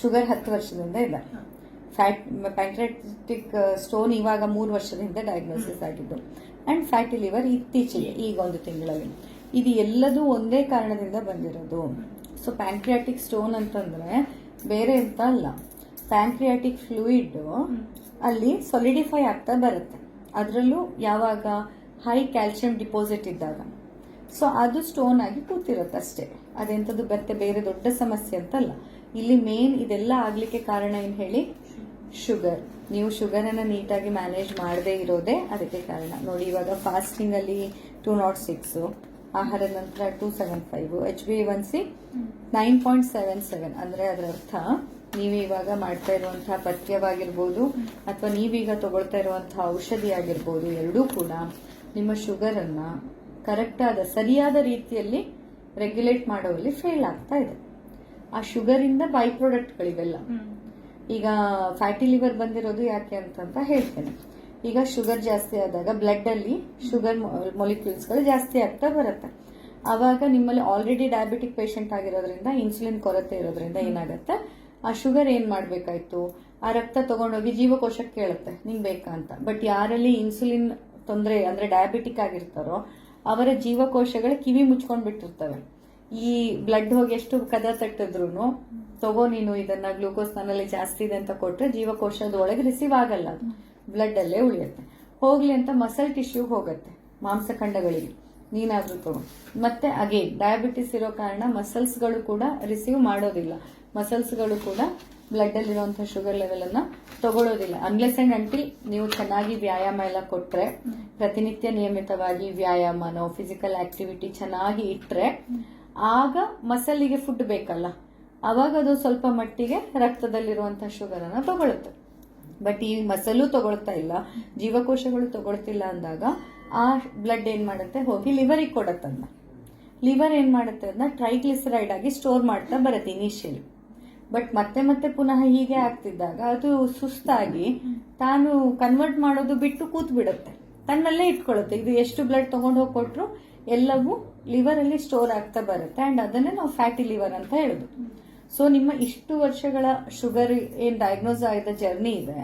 Sugar ಹತ್ತು ವರ್ಷದಿಂದ ಇದೆ. ಫ್ಯಾಟ್ ಪ್ಯಾಂಕ್ರೆಟಿಕ್ ಸ್ಟೋನ್ ಇವಾಗ ಮೂರು ವರ್ಷದಿಂದ ಡಯಾಗ್ನೋಸಿಸ್ ಆಗಿದ್ದು. ಅಂಡ್ ಫ್ಯಾಟಿ ಲಿವರ್ ಇತ್ತೀಚೆಗೆ ಈಗ ಒಂದು ತಿಂಗಳಲ್ಲಿ. ಇದು ಎಲ್ಲದೂ ಒಂದೇ ಕಾರಣದಿಂದ ಬಂದಿರೋದು. ಸೊ ಪ್ಯಾಂಕ್ರಿಯಾಟಿಕ್ ಸ್ಟೋನ್ ಅಂತಂದ್ರೆ ಬೇರೆ ಅಂತ ಅಲ್ಲ. ಪ್ಯಾಂಕ್ರಿಯಾಟಿಕ್ ಫ್ಲೂಯಿಡ್ ಅಲ್ಲಿ ಸೊಲಿಡಿಫೈ ಆಗ್ತಾ ಬರುತ್ತೆ. ಅದರಲ್ಲೂ ಯಾವಾಗ ಹೈ ಕ್ಯಾಲ್ಸಿಯಂ ಡಿಪಾಸಿಟ್ ಇದ್ದಾಗ. ಸೊ ಅದು ಸ್ಟೋನ್ ಆಗಿ ಕೂತಿರುತ್ತೆ ಅಷ್ಟೇ. ಅದೆಂಥದ್ದು ಬರ್ತೆ ಬೇರೆ ದೊಡ್ಡ ಸಮಸ್ಯೆ ಅಂತಲ್ಲ. ಇಲ್ಲಿ ಮೇನ್ ಇದೆಲ್ಲ ಆಗ್ಲಿಕ್ಕೆ ಕಾರಣ ಏನು ಹೇಳಿ? ಶುಗರ್ ನೀವು ಶುಗರ್ ಅನ್ನ ನೀಟಾಗಿ ಮ್ಯಾನೇಜ್ ಮಾಡದೇ ಇರೋದೇ ಅದಕ್ಕೆ ಕಾರಣ. ನೋಡಿ, ಇವಾಗ ಫಾಸ್ಟಿಂಗ್ ಅಲ್ಲಿ ಟೂ ನಾಟ್ ಸಿಕ್ಸ್ ಆಹಾರ ನಂತರ two seven five H B one C nine point seven seven ಅಂದ್ರೆ ಅದರ ಅರ್ಥ ನೀವು ಇವಾಗ ಮಾಡ್ತಾ ಇರುವಂತಹ ಪಥ್ಯವಾಗಿರ್ಬೋದು ಅಥವಾ ನೀವೀಗ ತಗೊಳ್ತಾ ಇರುವಂತಹ ಔಷಧಿ ಆಗಿರ್ಬೋದು, ಎರಡೂ ಕೂಡ ನಿಮ್ಮ ಶುಗರ್ ಅನ್ನ ಕರೆಕ್ಟ್ ಆದ, ಸರಿಯಾದ ರೀತಿಯಲ್ಲಿ ರೆಗ್ಯುಲೇಟ್ ಮಾಡೋಲ್ಲಿ ಫೇಲ್ ಆಗ್ತಾ ಇದೆ. ಆ ಶುಗರ್ ಇಂದ ಬೈ ಪ್ರಾಡಕ್ಟ್ಗಳಿವೆಲ್ಲ ಈಗ ಫ್ಯಾಟಿ ಲಿವರ್ ಬಂದಿರೋದು ಯಾಕೆ ಅಂತ ಹೇಳ್ತೇನೆ. ಈಗ ಶುಗರ್ ಜಾಸ್ತಿ ಆದಾಗ ಬ್ಲಡ್ ಅಲ್ಲಿ ಶುಗರ್ ಮೊಲಿಕ್ಯೂಲ್ಸ್ಗಳು ಜಾಸ್ತಿ ಆಗ್ತಾ ಬರುತ್ತೆ. ಆವಾಗ ನಿಮ್ಮಲ್ಲಿ ಆಲ್ರೆಡಿ ಡಯಾಬಿಟಿಕ್ ಪೇಷಂಟ್ ಆಗಿರೋದ್ರಿಂದ ಇನ್ಸುಲಿನ್ ಕೊರತೆ ಇರೋದ್ರಿಂದ ಏನಾಗುತ್ತೆ? ಆ ಶುಗರ್ ಏನ್ ಮಾಡ್ಬೇಕಾಯ್ತು? ಆ ರಕ್ತ ತಗೊಂಡೋಗಿ ಜೀವಕೋಶಕ್ಕೆ ಕೇಳುತ್ತೆ ನಿಂಗೆ ಬೇಕಾ ಅಂತ. ಬಟ್ ಯಾರಲ್ಲಿ ಇನ್ಸುಲಿನ್ ತೊಂದರೆ ಅಂದ್ರೆ ಡಯಾಬಿಟಿಕ್ ಆಗಿರ್ತಾರೋ ಅವರ ಜೀವಕೋಶಗಳು ಕಿವಿ ಮುಚ್ಕೊಂಡು ಬಿಟ್ಟಿರ್ತವೆ ಈ ಬ್ಲಡ್ ಹೋಗಿ ಎಷ್ಟು ಕದ ತಟ್ಟಿದ್ರು ತಗೋ ನೀನು ಇದನ್ನ ಗ್ಲೂಕೋಸ್ ನನ್ನಲ್ಲಿ ಜಾಸ್ತಿ ಇದೆ ಅಂತ ಕೊಟ್ರೆ ಜೀವಕೋಶದ ಒಳಗೆ ರಿಸೀವ್ ಆಗಲ್ಲ ಅದು. ಬ್ಲಡ್ ಅಲ್ಲೇ ಉಳಿಯುತ್ತೆ. ಹೋಗ್ಲಿ ಅಂತ ಮಸಲ್ ಟಿಶ್ಯೂ ಹೋಗುತ್ತೆ ಮಾಂಸಖಂಡಗಳಿಗೆ. ನೀನಾದ್ರೂ ತಗೋ. ಮತ್ತೆ ಅಗೇನ್ ಡಯಾಬಿಟಿಸ್ ಇರೋ ಕಾರಣ ಮಸಲ್ಸ್ಗಳು ಕೂಡ ರಿಸೀವ್ ಮಾಡೋದಿಲ್ಲ. ಮಸಲ್ಸ್ಗಳು ಕೂಡ ಬ್ಲಡ್ ಅಲ್ಲಿರುವಂತಹ ಶುಗರ್ ಲೆವೆಲ್ ಅನ್ನ ತಗೊಳ್ಳೋದಿಲ್ಲ ಅನ್ಲೆಸ್ ಅಂಡ್ ಅಂಟಿಲ್ ನೀವು ಚೆನ್ನಾಗಿ ವ್ಯಾಯಾಮ ಎಲ್ಲ ಕೊಟ್ರೆ ಪ್ರತಿನಿತ್ಯ ನಿಯಮಿತವಾಗಿ ವ್ಯಾಯಾಮನೋ ಫಿಸಿಕಲ್ ಆಕ್ಟಿವಿಟಿ ಚೆನ್ನಾಗಿ ಇಟ್ರೆ ಆಗ ಮಸಲಿಗೆ ಫುಡ್ ಬೇಕಲ್ಲ. ಅವಾಗ ಅದು ಸ್ವಲ್ಪ ಮಟ್ಟಿಗೆ ರಕ್ತದಲ್ಲಿರುವಂತಹ ಶುಗರ್ ಅನ್ನ ತಗೊಳುತ್ತೆ. ಬಟ್ ಈ ಮಸಲು ತಗೊಳ್ತಾ ಇಲ್ಲ, ಜೀವಕೋಶಗಳು ತಗೊಳ್ತಿಲ್ಲ ಅಂದಾಗ ಆ ಬ್ಲಡ್ ಏನ್ ಮಾಡುತ್ತೆ? ಹೋಗಿ ಲಿವರಿಗೆ ಕೊಡತ್ತೆ ಅದನ್ನ ಲಿವರ್ ಏನ್ ಮಾಡುತ್ತೆ ಅದನ್ನ ಟ್ರೈಗ್ಲಿಸರೈಡ್ ಆಗಿ ಸ್ಟೋರ್ ಮಾಡ್ತಾ ಬರುತ್ತೆ ಇನಿಷಿಯಲಿ ಬಟ್ ಮತ್ತೆ ಮತ್ತೆ ಪುನಃ ಹೀಗೆ ಆಗ್ತಿದ್ದಾಗ ಅದು ಸುಸ್ತಾಗಿ ತಾನು ಕನ್ವರ್ಟ್ ಮಾಡೋದು ಬಿಟ್ಟು ಕೂತ್ ಬಿಡುತ್ತೆ ತನ್ನಲ್ಲೇ ಇಟ್ಕೊಳ್ಳುತ್ತೆ. ಇದು ಎಷ್ಟು ಬ್ಲಡ್ ತಗೊಂಡು ಹೋಗಿ ಕೊಟ್ರು? ಎಲ್ಲವೂ ಲಿವರ್ ಅಲ್ಲಿ ಸ್ಟೋರ್ ಆಗ್ತಾ ಬರುತ್ತೆ ಅಂಡ್ ಅದನ್ನೇ ನಾವು ಫ್ಯಾಟಿ ಲಿವರ್ ಅಂತ ಹೇಳುದು. ಸೊ ನಿಮ್ಮ ಇಷ್ಟು ವರ್ಷಗಳ ಶುಗರ್ ಏನು ಡಯಾಗ್ನೋಸ್ ಆಗಿದ ಜರ್ನಿ ಇದೆ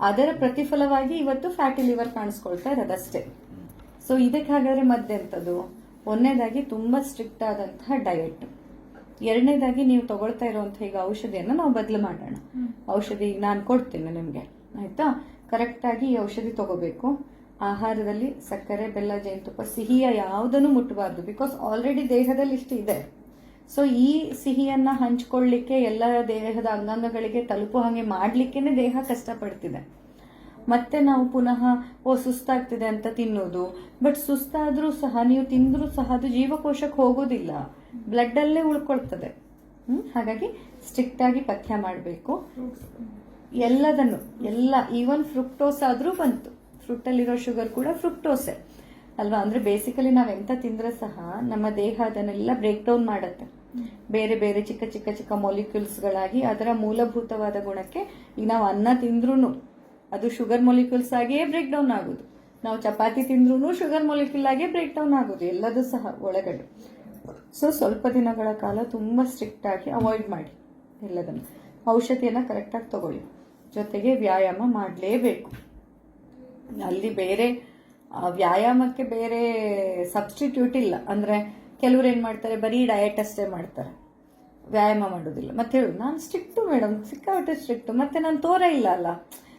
ಅದರ ಪ್ರತಿಫಲವಾಗಿ ಇವತ್ತು ಫ್ಯಾಟಿ ಲಿವರ್ ಕಾಣಿಸ್ಕೊಳ್ತಾ ಇರೋದಷ್ಟೇ ಸೊ ಇದಕ್ಕೆ ಹಾಗಾದ್ರೆ ಮದ್ದೆಂಥದ್ದು ಒಂದನೇದಾಗಿ ತುಂಬಾ ಸ್ಟ್ರಿಕ್ಟ್ ಆದಂತಹ ಡಯಟ್ ಎರಡನೇದಾಗಿ ನೀವು ತಗೊಳ್ತಾ ಇರುವಂತಹ ಈಗ ಔಷಧಿಯನ್ನು ನಾವು ಬದಲು ಮಾಡೋಣ. ಔಷಧಿ ನಾನು ಕೊಡ್ತೇನೆ ನಿಮಗೆ ಆಯ್ತಾ? ಕರೆಕ್ಟಾಗಿ ಈ ಔಷಧಿ ತಗೋಬೇಕು. ಆಹಾರದಲ್ಲಿ ಸಕ್ಕರೆ, ಬೆಲ್ಲ, ಜೇನುತುಪ್ಪ, ಸಿಹಿಯ ಯಾವುದನ್ನು ಮುಟ್ಟಬಾರ್ದು. ಬಿಕಾಸ್ ಆಲ್ರೆಡಿ ದೇಹದಲ್ಲಿ ಇಷ್ಟು ಇದೆ. ಸೊ ಈ ಸಿಹಿಯನ್ನ ಹಂಚ್ಕೊಳ್ಳಿಕ್ಕೆ, ಎಲ್ಲ ದೇಹದ ಅಂಗಾಂಗಗಳಿಗೆ ತಲುಪು ಹಾಗೆ ಮಾಡಲಿಕ್ಕೇ ದೇಹ ಕಷ್ಟಪಡ್ತಿದೆ. ಮತ್ತೆ ನಾವು ಪುನಃ, ಓ, ಸುಸ್ತಾಗ್ತಿದೆ ಅಂತ ತಿನ್ನೋದು. ಬಟ್ ಸುಸ್ತಾದರೂ ಸಹ, ನೀವು ತಿಂದರೂ ಸಹ ಅದು ಜೀವಕೋಶಕ್ಕೆ ಹೋಗೋದಿಲ್ಲ. ಬ್ಲಡ್ಡಲ್ಲೇ ಉಳ್ಕೊಳ್ತದೆ. ಹಾಗಾಗಿ ಸ್ಟ್ರಿಕ್ಟ್ ಆಗಿ ಪಥ್ಯ ಮಾಡಬೇಕು. ಎಲ್ಲದನ್ನು, ಎಲ್ಲ ಈವನ್ ಫ್ರುಕ್ಟೋಸ್ ಆದ್ರೂ ಬಂತು. ಫ್ರೂಟ್ ಅಲ್ಲಿರೋ ಶುಗರ್ ಕೂಡ ಫ್ರುಕ್ಟೋಸೆ. ಅಲ್ವಾ? ಅಂದ್ರೆ ಬೇಸಿಕಲಿ ನಾವು ಎಂತ ತಿಂದ್ರೆ ಸಹ ನಮ್ಮ ದೇಹ ಅದನ್ನೆಲ್ಲ ಬ್ರೇಕ್ ಡೌನ್ ಮಾಡುತ್ತೆ. ಬೇರೆ ಬೇರೆ ಚಿಕ್ಕ ಚಿಕ್ಕ ಚಿಕ್ಕ ಮೊಲಿಕ್ಯೂಲ್ಸ್ ಗಳಾಗಿ ಅದರ ಮೂಲಭೂತವಾದ ಗುಣಕ್ಕೆ ಈಗ ನಾವು ಅನ್ನ ತಿಂದ್ರೂ ಅದು ಶುಗರ್ ಮೊಲಿಕ್ಯೂಲ್ಸ್ ಆಗಿಯೇ ಬ್ರೇಕ್ ಡೌನ್ ಆಗೋದು. ನಾವು ಚಪಾತಿ ತಿಂದ್ರೂ ಶುಗರ್ ಮೊಲಿಕ್ಯೂಲ್ ಆಗಿಯೇ ಬ್ರೇಕ್ ಡೌನ್ ಆಗೋದು, ಎಲ್ಲದೂ ಸಹ ಒಳಗಡೆ. ಸೊ ಸ್ವಲ್ಪ ದಿನಗಳ ಕಾಲ ತುಂಬಾ ಸ್ಟ್ರಿಕ್ಟ್ ಆಗಿ ಅವಾಯ್ಡ್ ಮಾಡಿ ಎಲ್ಲದನ್ನು. ಔಷಧಿಯನ್ನ ಕರೆಕ್ಟಾಗಿ ತಗೊಳ್ಳಿ. ಜೊತೆಗೆ ವ್ಯಾಯಾಮ ಮಾಡಲೇಬೇಕು. ಅಲ್ಲಿ ಬೇರೆ ವ್ಯಾಯಾಮಕ್ಕೆ ಬೇರೆ ಸಬ್ಸ್ಟಿಟ್ಯೂಟ್ ಇಲ್ಲ. ಅಂದ್ರೆ ಕೆಲವ್ರು ಏನು ಮಾಡ್ತಾರೆ, ಬರೀ ಡಯಟ್ ಅಷ್ಟೇ ಮಾಡ್ತಾರೆ. ವ್ಯಾಯಾಮ ಮಾಡೋದಿಲ್ಲ. ಮತ್ತೆ ಹೇಳು, ನಾನು ಸ್ಟ್ರಿಕ್ಟು ಮೇಡಮ್ ಸಿಕ್ಕಾಪಟ್ಟೆ ಸ್ಟ್ರಿಕ್ಟು ಮತ್ತೆ ನಾನು ತೋರ ಇಲ್ಲ ಅಲ್ಲ.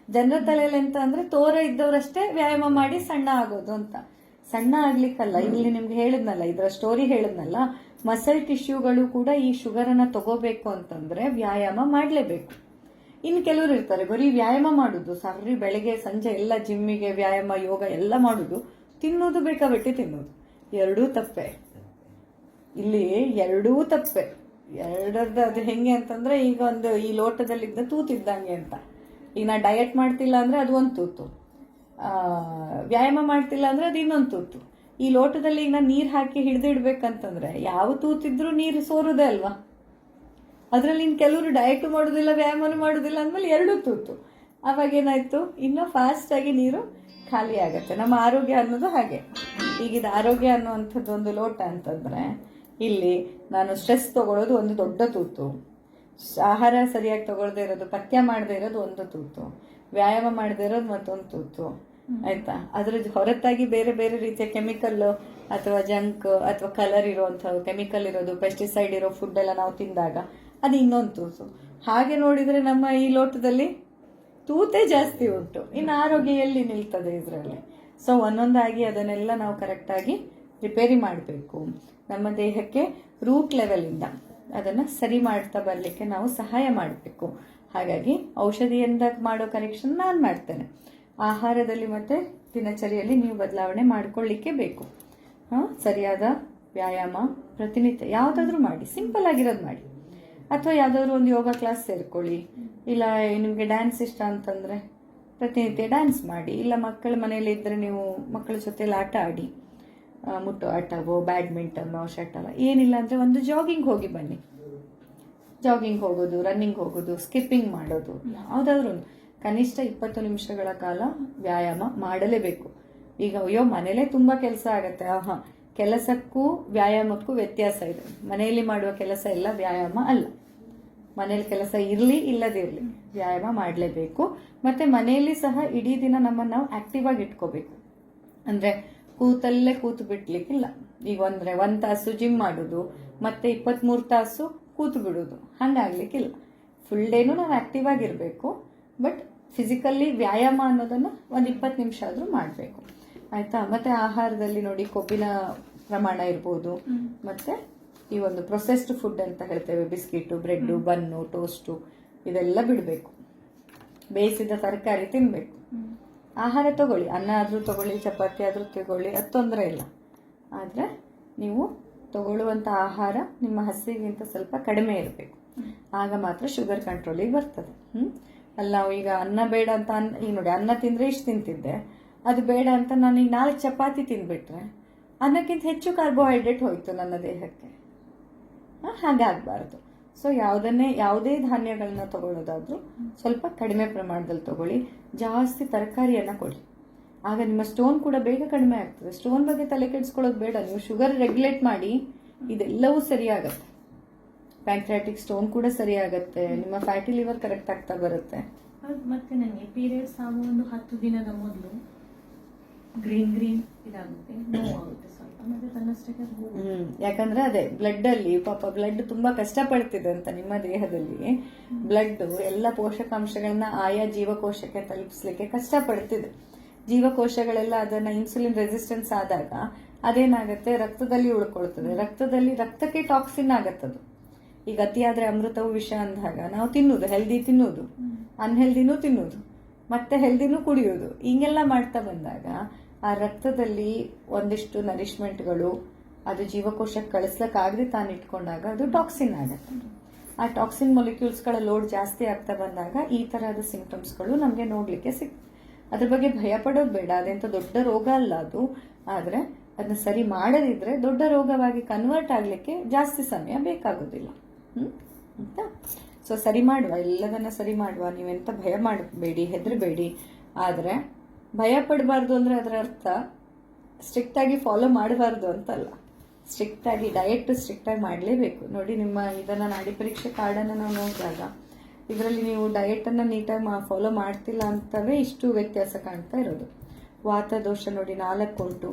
ಜನರ ತಲೆಯಲ್ಲಿ ಎಂತ ಅಂದ್ರೆ, ತೋರ ಇದ್ದವರಷ್ಟೇ ವ್ಯಾಯಾಮ ಮಾಡಿ ಸಣ್ಣ ಆಗೋದು ಅಂತ. ಸಣ್ಣ ಆಗ್ಲಿಕ್ಕಲ್ಲ, ಇಲ್ಲಿ ನಿಮ್ಗೆ ಹೇಳಿದ್ನಲ್ಲ, ಇದರ ಸ್ಟೋರಿ ಹೇಳಿದ್ನಲ್ಲ ಮಸಲ್ ಟಿಶ್ಯೂಗಳು ಕೂಡ ಈ ಶುಗರ್ ಅನ್ನ ತಗೋಬೇಕು ಅಂತಂದ್ರೆ ವ್ಯಾಯಾಮ ಮಾಡ್ಲೇಬೇಕು. ಇನ್ನು ಕೆಲವರು ಇರ್ತಾರೆ, ಬರೀ ವ್ಯಾಯಾಮ ಮಾಡುದು ಸರಿ ಬೆಳಗ್ಗೆ, ಸಂಜೆ ಎಲ್ಲ ಜಿಮ್ಮಿಗೆ ವ್ಯಾಯಾಮ, ಯೋಗ ಎಲ್ಲ ಮಾಡುದು, ತಿನ್ನೋದು ಬೇಕಾಬಿಟ್ಟು ತಿನ್ನೋದು? ಎರಡೂ ತಪ್ಪೆ. ಇಲ್ಲಿ ಎರಡೂ ತಪ್ಪೆ. ಎರಡರದ್ದು ಅದು ಹೆಂಗೆ ಅಂತಂದ್ರೆ ಈಗ ಒಂದು ಈ ಲೋಟದಲ್ಲಿದ್ದ ತೂತಿದ್ದಂಗೆ ಅಂತ. ಈಗ ನಾ ಡಯಟ್ ಮಾಡ್ತಿಲ್ಲ ಅಂದ್ರೆ ಅದು ಒಂದು ತೂತು. ವ್ಯಾಯಾಮ ಮಾಡ್ತಿಲ್ಲ ಅಂದ್ರೆ ಅದು ಇನ್ನೊಂದು ತೂತು. ಈ ಲೋಟದಲ್ಲಿ ಈಗ ನಾನು ನೀರು ಹಾಕಿ ಹಿಡಿದಿಡ್ಬೇಕಂತಂದ್ರೆ ಯಾವ ತೂತಿದ್ರೂ ನೀರು ಸೋರುದೇ ಅಲ್ವಾ? ಅದ್ರಲ್ಲಿ ಇನ್ನು ಕೆಲವರು ಡಯಟ್ ಮಾಡೋದಿಲ್ಲ ವ್ಯಾಯಾಮನೂ ಮಾಡೋದಿಲ್ಲ ಅಂದ್ಮೇಲೆ ಎರಡು ತೂತು. ಅವಾಗ ಏನಾಯ್ತು? ಇನ್ನೂ ಫಾಸ್ಟ್ ಆಗಿ ನೀರು ಖಾಲಿ ಆಗುತ್ತೆ. ನಮ್ಮ ಆರೋಗ್ಯ ಅನ್ನೋದು ಹಾಗೆ. ಈಗಿದ ಆರೋಗ್ಯ ಅನ್ನುವಂಥದ್ದು ಒಂದು ಲೋಟ ಅಂತಂದ್ರೆ ಇಲ್ಲಿ ನಾನು ಸ್ಟ್ರೆಸ್ ತಗೊಳ್ಳೋದು ಒಂದು ದೊಡ್ಡ ತೂತು. ಆಹಾರ ಸರಿಯಾಗಿ ತಗೊಳ್ದೇ ಇರೋದು ಪಥ್ಯ ಮಾಡದೇ ಇರೋದು ಒಂದು ತೂತು. ವ್ಯಾಯಾಮ ಮಾಡದೇ ಇರೋದು ಮತ್ತೊಂದು ತೂತು. ಆಯ್ತಾ? ಅದ್ರ ಹೊರತಾಗಿ ಬೇರೆ ಬೇರೆ ರೀತಿಯ ಕೆಮಿಕಲ್ ಅಥವಾ ಜಂಕ್ ಅಥವಾ ಕಲರ್ ಇರುವಂತಹ ಕೆಮಿಕಲ್ ಇರೋದು ಪೆಸ್ಟಿಸೈಡ್ ಇರೋ ಫುಡ್ ಎಲ್ಲ ನಾವು ತಿಂದಾಗ ಅದು ಇನ್ನೊಂದು ತೂತು. ಹಾಗೆ ನೋಡಿದ್ರೆ ನಮ್ಮ ಈ ಲೋಟದಲ್ಲಿ ತೂತೇ ಜಾಸ್ತಿ ಉಂಟು. ಇನ್ನು ಆರೋಗ್ಯ ಎಲ್ಲಿ ನಿಲ್ತದೆ ಇದರಲ್ಲಿ? ಸೊ ಒಂದೊಂದಾಗಿ ಅದನ್ನೆಲ್ಲ ನಾವು ಕರೆಕ್ಟಾಗಿ ರಿಪೇರಿ ಮಾಡಬೇಕು. ನಮ್ಮ ದೇಹಕ್ಕೆ ರೂಟ್ ಲೆವೆಲಿಂದ ಅದನ್ನು ಸರಿ ಮಾಡ್ತಾ ಬರಲಿಕ್ಕೆ ನಾವು ಸಹಾಯ ಮಾಡಬೇಕು. ಹಾಗಾಗಿ ಔಷಧಿಯಿಂದ ಮಾಡೋ ಕರೆಕ್ಷನ್ ನಾನು ಮಾಡ್ತೇನೆ. ಆಹಾರದಲ್ಲಿ ಮತ್ತು ದಿನಚರಿಯಲ್ಲಿ ನೀವು ಬದಲಾವಣೆ ಮಾಡಿಕೊಳ್ಳಿಕ್ಕೆ ಬೇಕು. ಸರಿಯಾದ ವ್ಯಾಯಾಮ, ಪ್ರತಿನಿತ್ಯ ಯಾವುದಾದ್ರೂ ಮಾಡಿ ಸಿಂಪಲ್ ಆಗಿರೋದು ಮಾಡಿ. ಅಥವಾ ಯಾವ್ದಾದ್ರು ಒಂದು ಯೋಗ ಕ್ಲಾಸ್ ಸೇರ್ಕೊಳ್ಳಿ. ಇಲ್ಲ ನಿಮಗೆ ಡ್ಯಾನ್ಸ್ ಇಷ್ಟ ಅಂತಂದರೆ ಪ್ರತಿನಿತ್ಯ ಡ್ಯಾನ್ಸ್ ಮಾಡಿ. ಇಲ್ಲ, ಮಕ್ಕಳ ಮನೆಯಲ್ಲಿ ಇದ್ದರೆ ನೀವು ಮಕ್ಕಳ ಜೊತೆಲಿ ಆಟ ಆಡಿ. ಮುಟ್ಟು ಆಟವೋ ಬ್ಯಾಡ್ಮಿಂಟನ್ನೋ ಶಟಲ್ ಏನಿಲ್ಲ ಅಂದರೆ ಒಂದು ಜಾಗಿಂಗ್ ಹೋಗಿ ಬನ್ನಿ. ಜಾಗಿಂಗ್ ಹೋಗೋದು ರನ್ನಿಂಗ್ ಹೋಗೋದು ಸ್ಕಿಪ್ಪಿಂಗ್ ಮಾಡೋದು. ಯಾವುದಾದ್ರೂ ಕನಿಷ್ಠ ಇಪ್ಪತ್ತು ನಿಮಿಷಗಳ ಕಾಲ ವ್ಯಾಯಾಮ ಮಾಡಲೇಬೇಕು. ಈಗ ಅಯ್ಯೋ, ಮನೇಲೇ ತುಂಬ ಕೆಲಸ ಆಗುತ್ತೆ. ಆಹಾ, ಕೆಲಸಕ್ಕೂ ವ್ಯಾಯಾಮಕ್ಕೂ ವ್ಯತ್ಯಾಸ ಇದೆ. ಮನೆಯಲ್ಲಿ ಮಾಡುವ ಕೆಲಸ ಎಲ್ಲ ವ್ಯಾಯಾಮ ಅಲ್ಲ. ಮನೇಲಿ ಕೆಲಸ ಇರಲಿ ಇಲ್ಲದಿರಲಿ ವ್ಯಾಯಾಮ ಮಾಡಲೇಬೇಕು. ಮತ್ತೆ ಮನೆಯಲ್ಲಿ ಸಹ ಇಡೀ ದಿನ ನಮ್ಮನ್ನು ನಾವು ಆಕ್ಟಿವ್ ಆಗಿ ಇಟ್ಕೋಬೇಕು. ಅಂದ್ರೆ ಕೂತಲ್ಲೇ ಕೂತು ಬಿಡ್ಲಿಕ್ಕಿಲ್ಲ. ಈಗ ಅಂದ್ರೆ ಒಂದ್ ತಾಸು ಜಿಮ್ ಮಾಡೋದು ಮತ್ತೆ ಇಪ್ಪತ್ತ್ಮೂರು ತಾಸು ಕೂತು ಬಿಡೋದು. ಹಂಗಾಗ್ಲಿಕ್ಕಿಲ್ಲ. ಫುಲ್ ಡೇನೂ ನಾವು ಆಕ್ಟಿವ್ ಆಗಿರ್ಬೇಕು ಬಟ್ ಫಿಸಿಕಲ್ಲಿ ವ್ಯಾಯಾಮ ಅನ್ನೋದನ್ನ ಒಂದು ಇಪ್ಪತ್ತು ನಿಮಿಷ ಆದರೂ ಮಾಡಬೇಕು. ಆಯ್ತಾ? ಮತ್ತೆ ಆಹಾರದಲ್ಲಿ ನೋಡಿ ಕೊಬ್ಬಿನ ಪ್ರಮಾಣ ಇರ್ಬೋದು. ಮತ್ತೆ ಈ ಒಂದು ಪ್ರೊಸೆಸ್ಡ್ ಫುಡ್ ಅಂತ ಹೇಳ್ತೇವೆ ಬಿಸ್ಕಿಟು ಬ್ರೆಡ್ಡು ಬನ್ನು ಟೋಸ್ಟು ಇದೆಲ್ಲ ಬಿಡಬೇಕು. ಬೇಯಿಸಿದ ತರಕಾರಿ ತಿನ್ನಬೇಕು ಆಹಾರ ತಗೊಳ್ಳಿ ಅನ್ನ ಆದರೂ ತಗೊಳ್ಳಿ ಚಪಾತಿ ಆದರೂ ತಗೊಳ್ಳಿ ಅದು ತೊಂದರೆ ಇಲ್ಲ. ಆದರೆ ನೀವು ತಗೊಳ್ಳುವಂಥ ಆಹಾರ ನಿಮ್ಮ ಹಸಿಗಿಂತ ಸ್ವಲ್ಪ ಕಡಿಮೆ ಇರಬೇಕು. ಆಗ ಮಾತ್ರ ಶುಗರ್ ಕಂಟ್ರೋಲಿಗೆ ಬರ್ತದೆ. ಹ್ಮ್. ಅಲ್ಲಿ ನಾವು ಈಗ ಅನ್ನ ಬೇಡ ಅಂತ ಅನ್ನ ಈಗ ನೋಡಿ ಅನ್ನ ತಿಂದರೆ ಇಷ್ಟು ತಿಂತಿದ್ದೆ. ಅದು ಬೇಡ ಅಂತ ನಾನು ಈಗ ನಾಲ್ಕು ಚಪಾತಿ ತಿಂದುಬಿಟ್ರೆ ಅನ್ನಕ್ಕಿಂತ ಹೆಚ್ಚು ಕಾರ್ಬೋಹೈಡ್ರೇಟ್ ಹೋಯಿತು ನನ್ನ ದೇಹಕ್ಕೆ. ಆ, ಹಾಗಾಗಬಾರ್ದು ಸೊ ಯಾವುದನ್ನೇ ಯಾವುದೇ ಧಾನ್ಯಗಳನ್ನ ತಗೊಳ್ಳೋದಾದರೂ ಸ್ವಲ್ಪ ಕಡಿಮೆ ಪ್ರಮಾಣದಲ್ಲಿ ತಗೊಳ್ಳಿ. ಜಾಸ್ತಿ ತರಕಾರಿಯನ್ನ ಕೊಡಿ ಆಗ ನಿಮ್ಮ ಸ್ಟೋನ್ ಕೂಡ ಬೇಗ ಕಡಿಮೆ ಆಗ್ತದೆ. ಸ್ಟೋನ್ ಬಗ್ಗೆ ತಲೆ ಕೆಡಿಸ್ಕೊಳ್ಳೋದು ಬೇಡ. ನೀವು ಶುಗರ್ ರೆಗ್ಯುಲೇಟ್ ಮಾಡಿ ಇದೆಲ್ಲವೂ ಸರಿಯಾಗತ್ತೆ. ಪ್ಯಾಂಕ್ರಾಟಿಕ್ ಸ್ಟೋನ್ ಕೂಡ ಸರಿಯಾಗತ್ತೆ. ನಿಮ್ಮ ಫ್ಯಾಟಿ ಲಿವರ್ ಕರೆಕ್ಟ್ ಆಗ್ತಾ ಬರುತ್ತೆ. ಮತ್ತೆ ನನಗೆ ಪೀರಿಯಡ್ಸ್ ಆಗುವ ಒಂದು ಹತ್ತು ದಿನದ ಮೊದಲು ಗ್ರೀನ್ ಗ್ರೀನ್ ಇದಾಗುತ್ತೆ ನೋವಾಗುತ್ತೆ ಹ್ಮ್ ಯಾಕಂದ್ರೆ ಅದೇ ಬ್ಲಡ್ ಅಲ್ಲಿ ಪಾಪ ಬ್ಲಡ್ ತುಂಬಾ ಕಷ್ಟಪಡ್ತಿದೆ ಅಂತ ನಿಮ್ಮ ದೇಹದಲ್ಲಿ. ಬ್ಲಡ್ ಎಲ್ಲ ಪೋಷಕಾಂಶಗಳನ್ನ ಆಯಾ ಜೀವಕೋಶಕ್ಕೆ ತಲುಪಿಸ್ಲಿಕ್ಕೆ ಕಷ್ಟಪಡ್ತಿದೆ. ಜೀವಕೋಶಗಳೆಲ್ಲ ಅದನ್ನ ಇನ್ಸುಲಿನ್ ರೆಸಿಸ್ಟೆನ್ಸ್ ಆದಾಗ ಅದೇನಾಗುತ್ತೆ? ರಕ್ತದಲ್ಲಿ ಉಳ್ಕೊಳ್ತದೆ. ರಕ್ತದಲ್ಲಿ ರಕ್ತಕ್ಕೆ ಟಾಕ್ಸಿನ್ ಆಗತ್ತದು ಈಗ ಅತಿಯಾದ್ರೆ ಅಮೃತವು ವಿಷ ಅಂದಾಗ ನಾವು ತಿನ್ನುದು ಹೆಲ್ದಿ ತಿನ್ನುದು. ಅನ್ಹೆಲ್ದಿನೂ ತಿನ್ನುದು. ಮತ್ತೆ ಹೆಲ್ದಿನೂ ಕುಡಿಯೋದು. ಹಿಂಗೆಲ್ಲ ಮಾಡ್ತಾ ಬಂದಾಗ ಆ ರಕ್ತದಲ್ಲಿ ಒಂದಿಷ್ಟು ನರಿಶ್ಮೆಂಟ್ಗಳು ಅದು ಜೀವಕೋಶಕ್ಕೆ ಕಳಿಸ್ಲಕ್ಕಾಗದೆ ತಾನು ಇಟ್ಕೊಂಡಾಗ ಅದು ಟಾಕ್ಸಿನ್ ಆಗುತ್ತೆ. ಆ ಟಾಕ್ಸಿನ್ ಮೊಲಿಕ್ಯೂಲ್ಸ್ಗಳ ಲೋಡ್ ಜಾಸ್ತಿ ಆಗ್ತಾ ಬಂದಾಗ ಈ ತರಹದ ಸಿಂಪ್ಟಮ್ಸ್ಗಳು ನಮಗೆ ನೋಡ್ಲಿಕ್ಕೆ ಸಿಕ್ ಅದ್ರ ಬಗ್ಗೆ ಭಯ ಪಡೋದು ಬೇಡ ಅದೆಂತ ದೊಡ್ಡ ರೋಗ ಅಲ್ಲ ಅದು. ಆದ್ರೆ ಅದನ್ನ ಸರಿ ಮಾಡದಿದ್ರೆ ದೊಡ್ಡ ರೋಗವಾಗಿ ಕನ್ವರ್ಟ್ ಆಗಲಿಕ್ಕೆ ಜಾಸ್ತಿ ಸಮಯ ಬೇಕಾಗೋದಿಲ್ಲ. ಆಯ್ತಾ? ಸೊ ಸರಿ ಮಾಡುವ, ಎಲ್ಲದನ್ನ ಸರಿ ಮಾಡುವ. ನೀವೆಂತ ಭಯ ಮಾಡಬೇಡಿ, ಹೆದರಬೇಡಿ. ಆದ್ರೆ ಭಯ ಪಡಬಾರ್ದು ಅಂದರೆ ಅದರ ಅರ್ಥ. ಸ್ಟ್ರಿಕ್ಟ್ ಆಗಿ ಫಾಲೋ ಮಾಡಬಾರ್ದು ಅಂತಲ್ಲ. ಸ್ಟ್ರಿಕ್ಟ್ ಆಗಿ ಡಯಟ್ ಸ್ಟ್ರಿಕ್ಟ್ ಆಗಿ ಮಾಡಲೇಬೇಕು. ನೋಡಿ ನಿಮ್ಮ ಇದನ್ನ ನಾಡಿ ಪರೀಕ್ಷೆ ಕಾರ್ಡನ್ನು ನಾವು ನೋಡಿದಾಗ ಇದರಲ್ಲಿ ನೀವು ಡಯಟ್ ಅನ್ನ ನೀಟಾಗಿ ಫಾಲೋ ಮಾಡ್ತಿಲ್ಲ ಅಂತವೇ ಇಷ್ಟು ವ್ಯತ್ಯಾಸ ಕಾಣ್ತಾ ಇರೋದು. ವಾತದೋಷ ನೋಡಿ ನಾಲ್ಕು ಉಂಟು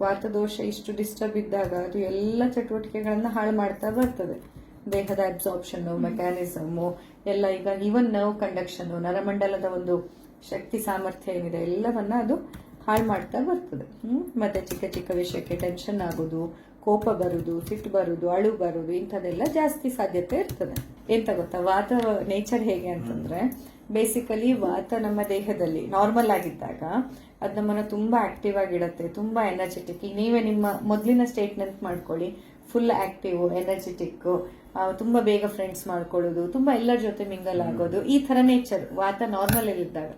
ವಾತದೋಷ ಇಷ್ಟು ಡಿಸ್ಟರ್ಬ್ ಇದ್ದಾಗ ಅದು ಎಲ್ಲ ಚಟುವಟಿಕೆಗಳನ್ನು ಹಾಳು ಮಾಡ್ತಾ ಬರ್ತದೆ. ದೇಹದ ಅಬ್ಸಾರ್ಪ್ಷನ್ ಮೆಕ್ಯಾನಿಸಮು ಎಲ್ಲ ಈಗ ಈವನ್ ನರ್ವ್ ಕಂಡಕ್ಷನ್ ನರಮಂಡಲದ ಒಂದು ಶಕ್ತಿ ಸಾಮರ್ಥ್ಯ ಏನಿದೆ ಎಲ್ಲವನ್ನ ಅದು ಹಾಳು ಮಾಡ್ತಾ ಬರ್ತದೆ. ಮತ್ತೆ ಚಿಕ್ಕ ಚಿಕ್ಕ ವಿಷಯಕ್ಕೆ ಟೆನ್ಷನ್ ಆಗೋದು, ಕೋಪ ಬರುದು, ಸಿಟ್ಟು ಬರುದು, ಅಳು ಬರುದು, ಇಂಥದ್ದೆಲ್ಲ ಜಾಸ್ತಿ ಸಾಧ್ಯತೆ ಇರ್ತದೆ. ಎಂತ ಗೊತ್ತಾ? ವಾತ ನೇಚರ್ ಹೇಗೆ ಅಂತಂದ್ರೆ ಬೇಸಿಕಲಿ ವಾತ ನಮ್ಮ ದೇಹದಲ್ಲಿ ನಾರ್ಮಲ್ ಆಗಿದ್ದಾಗ ಅದು ನಮ್ಮನ್ನ ತುಂಬಾ ಆಕ್ಟಿವ್ ಆಗಿಡುತ್ತೆ, ತುಂಬಾ ಎನರ್ಜೆಟಿಕ್ ನೀವೇ ನಿಮ್ಮ ಮೊದಲಿನ ಸ್ಟೇಟ್ ಮಾಡ್ಕೊಳ್ಳಿ. ಫುಲ್ ಆಕ್ಟಿವ್ ಎನರ್ಜೆಟಿಕ್ ತುಂಬಾ ಬೇಗ ಫ್ರೆಂಡ್ಸ್ ಮಾಡ್ಕೊಳ್ಳೋದು ತುಂಬ ಎಲ್ಲರ ಜೊತೆ ಮಿಂಗಲ್ ಆಗೋದು ಈ ತರ ನೇಚರ್ ವಾತ ನಾರ್ಮಲ್ ಇದ್ದಾಗ.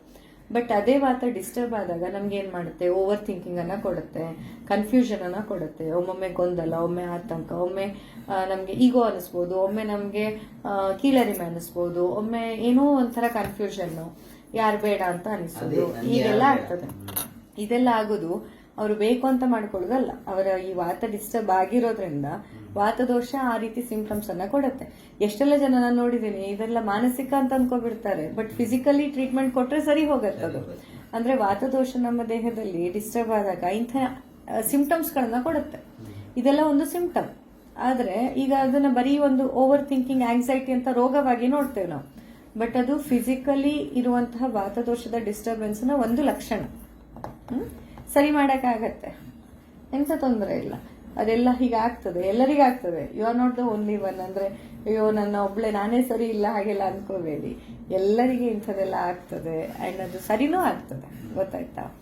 ಬಟ್ ಅದೇ ವಾತ ಡಿಸ್ಟರ್ಬ್ ಆದಾಗ ನಮ್ಗೆ ಏನು ಮಾಡುತ್ತೆ? ಓವರ್ ಥಿಂಕಿಂಗ್ ಅನ್ನ ಕೊಡುತ್ತೆ ಕನ್ಫ್ಯೂಷನ್ ಅನ್ನ ಕೊಡುತ್ತೆ. ಒಮ್ಮೊಮ್ಮೆ ಗೊಂದಲ ಒಮ್ಮೆ ಆತಂಕ ಒಮ್ಮೆ ನಮಗೆ ಈಗೋ ಅನಿಸ್ಬೋದು ಒಮ್ಮೆ ನಮಗೆ ಕೀಳರಿಮೆ ಅನಿಸ್ಬೋದು ಒಮ್ಮೆ ಏನೋ ಒಂಥರ ಕನ್ಫ್ಯೂಷನ್ ಯಾರು ಬೇಡ ಅಂತ ಅನಿಸೋದು ಈಗೆಲ್ಲ ಆಗ್ತದೆ. ಇದೆಲ್ಲ ಆಗೋದು ಅವರು ಬೇಕು ಅಂತ ಮಾಡ್ಕೊಳ್ಳೋದಲ್ಲ. ಅವರ ಈ ವಾತ ಡಿಸ್ಟರ್ಬ್ ಆಗಿರೋದ್ರಿಂದ ವಾತದೋಷ ಆ ರೀತಿ ಸಿಂಪ್ಟಮ್ಸ್ ಅನ್ನ ಕೊಡುತ್ತೆ. ಎಷ್ಟೆಲ್ಲ ಜನ ನಾನು ನೋಡಿದ್ದೀನಿ ಇದೆಲ್ಲ ಮಾನಸಿಕ ಅಂತ ಅಂದ್ಕೊಬಿಡ್ತಾರೆ ಬಟ್ ಫಿಸಿಕಲಿ ಟ್ರೀಟ್ಮೆಂಟ್ ಕೊಟ್ರೆ ಸರಿ ಹೋಗತ್ತೆ ಅದು. ಅಂದ್ರೆ ವಾತದೋಷ ನಮ್ಮ ದೇಹದಲ್ಲಿ ಡಿಸ್ಟರ್ಬ್ ಆದಾಗ ಇಂಥ ಸಿಂಪ್ಟಮ್ಸ್ ಗಳನ್ನ ಕೊಡುತ್ತೆ. ಇದೆಲ್ಲ ಒಂದು ಸಿಂಪ್ಟಮ್ ಆದ್ರೆ ಈಗ ಅದನ್ನ ಬರೀ ಒಂದು ಓವರ್ ಥಿಂಕಿಂಗ್ ಆಂಗ್ಸೈಟಿ ಅಂತ ರೋಗವಾಗಿ ನೋಡ್ತೇವೆ ನಾವು. ಬಟ್ ಅದು ಫಿಸಿಕಲಿ ಇರುವಂತಹ ವಾತದೋಷದ ಡಿಸ್ಟರ್ಬೆನ್ಸ್ನ ಒಂದು ಲಕ್ಷಣ. ಹ್ಮ್? ಸರಿ ಮಾಡೋಕ್ಕಾಗತ್ತೆ. ಎಂಥ ತೊಂದರೆ ಇಲ್ಲ. ಅದೆಲ್ಲ ಹೀಗೆ ಎಲ್ಲರಿಗಾಗ್ತದೆ. You are not the only one ಅಂದ್ರೆ, ಅಯ್ಯೋ, ನನ್ನ ಒಬ್ಳೆ ನಾನೇ ಸರಿ ಇಲ್ಲ ಹಾಗೆಲ್ಲ ಅನ್ಕೋಬೇಡಿ. ಎಲ್ಲರಿಗೆ ಇಂಥದ್ದೆಲ್ಲ ಆಗ್ತದೆ. ಆ್ಯಂಡ್ ಅದು ಸರಿನೂ ಆಗ್ತದೆ. ಗೊತ್ತಾಯ್ತಾ?